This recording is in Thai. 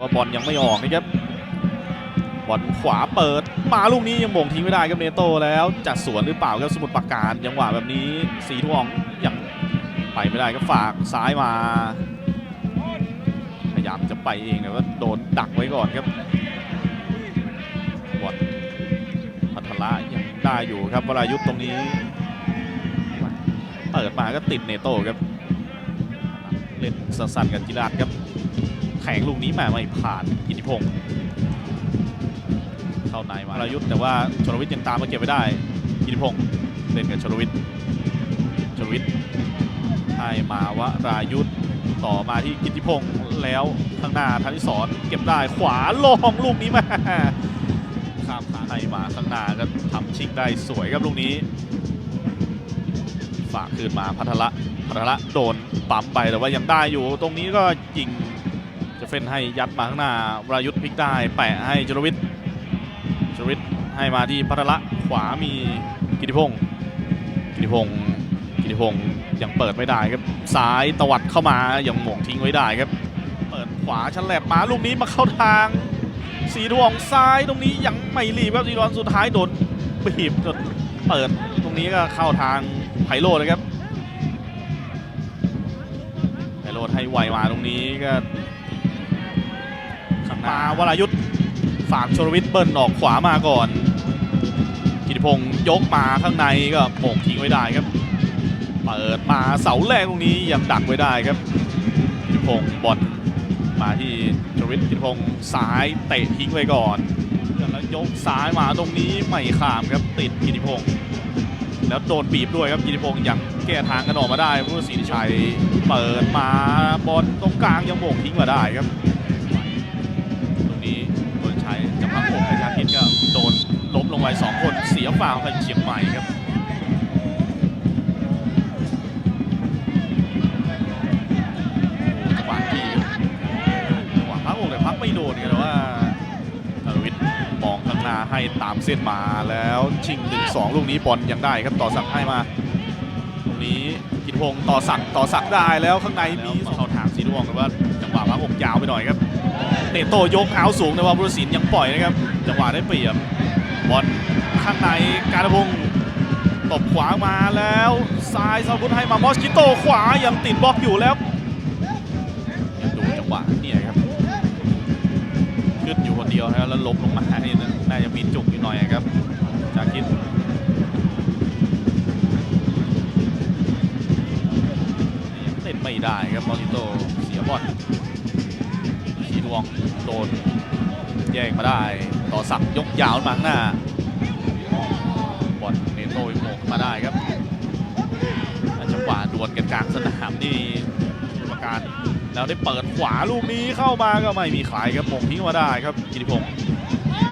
ว่าบอลยังไม่ออกนะครับบอลขวาเปิดมาลูกนี้ยังโมงทิ้งไม่ได้ครับเนโตแล้วจัดสวนหรือเปล่าครับสมุทรปราการยังหวะแบบนี้สีทองยังไปไม่ได้ก็ฝากซ้ายมาพยายามจะไปเองแต่ว่าโดนดักไว้ก่อนครับบอลพัทละยังได้อยู่ครับวรายุทธ์ตรงนี้เปิดมาก็ติดเนโต้ครับเล่นสั้นๆกันจิราชครับ แข่งลูกนี้มาไม่ผ่านกิติพงศ์เข้าในมารายุทธ์แต่ว่าชลวิทย์ยังตามมาเก็บไว้ได้กิติพงศ์เล่นกับชลวิทย์ชลวิทย์ให้มาวรายุทธ์ต่อมาที่กิติพงศ์แล้วข้างหน้าธนิสรเก็บได้ขวาลองลูกนี้มาข้ามขาให้มาข้างหน้าก็ทำชิงได้สวยครับลูกนี้ ฝากคืนมาพัทละพัทละโดนปั๊มไปแต่ว่ายังได้อยู่ ตรงนี้ก็ยิง จะเฟ้นให้ยัดมาข้างหน้าวรายุทธ์พลิกได้แปะให้จรวิทย์จรวิทย์ให้มาที่พัทละขวามีกิติพงศ์กิติพงศ์กิติพงศ์ยังเปิดไม่ได้ครับซ้ายตวัดเข้ามายังหม่งทิ้งไว้ได้ครับ เปิดขวาชันแหลบมาลูกนี้มาเข้าทางสีทองซ้ายตรงนี้ยังไม่รีบครับสีทองสุดท้ายโดนบีบจนเปิดตรงนี้ก็เข้าทางไพโรจน์เลยครับไพโรดให้ไวมาตรงนี้ก็ ข้างหน้าวรายุทธ์ฝากชลวิทย์เบิ้ลออกขวามาก่อน กิติพงศ์ยกมาข้างในก็โป่งทิ้งไว้ได้ครับ เปิดมาเสาแรกตรงนี้ยังดักไว้ได้ครับ กิติพงศ์บอลมาที่ชลวิทย์กิติพงศ์ซ้ายเตะทิ้งไว้ก่อนแล้วยกซ้ายมาตรงนี้ไม่ข้ามครับติดกิติพงศ์แล้วโดนบีบด้วยครับกิติพงศ์ยังแก้ทางกันออกมาได้ผู้ศรีชัยเปิดมาบอลตรงกลางยังโบกทิ้งมาได้ครับ นี้โดนชัยจะพักอกชาติก็โดนล้มลงไปสองคนเสียฝ่าวให้เชียงใหม่ครับโอ้จังหวะที่จังหวะพักอกเลยพักไม่โดนกันแต่ว่าธนวิทย์มองข้างหน้าให้ตามเส้นมาแล้วชิงหนึ่งสองลูกนี้บอลยังได้ครับต่อสักให้มา ตรงนี้กินพงต่อสักต่อสักได้แล้วข้างในมีเข้าทางสีดวงแต่ว่าจังหวะพักอกยาวไปหน่อยครับ เตะโตยกเท้าสูงแต่ว่าบุรศิลป์ยังปล่อยนะครับ จังหวะได้เปรียบบอลข้างในการพงศ์ตบขวามาแล้วซ้ายซาบุตให้มามอสกิโตขวายังติดบล็อกอยู่แล้วยังดูจังหวะนี่ครับขึ้นอยู่คนเดียวนะครับแล้วล้มลงมานี่น่าจะมีจุกอยู่หน่อยครับจากคิดเล่นไม่ได้ครับมอสกิโตเสียบอลสีดวง โดนแย่งมาได้ ต่อสักยกยาวมาข้างหน้าบอลเนโต้โมงมาได้ครับจังหวะดวลกันกลางสนามนี่กรรมการแล้วได้เปิดขวาลูกนี้เข้ามาก็ไม่มีใครครับมงทิ้งมาได้ครับกิติพงศ์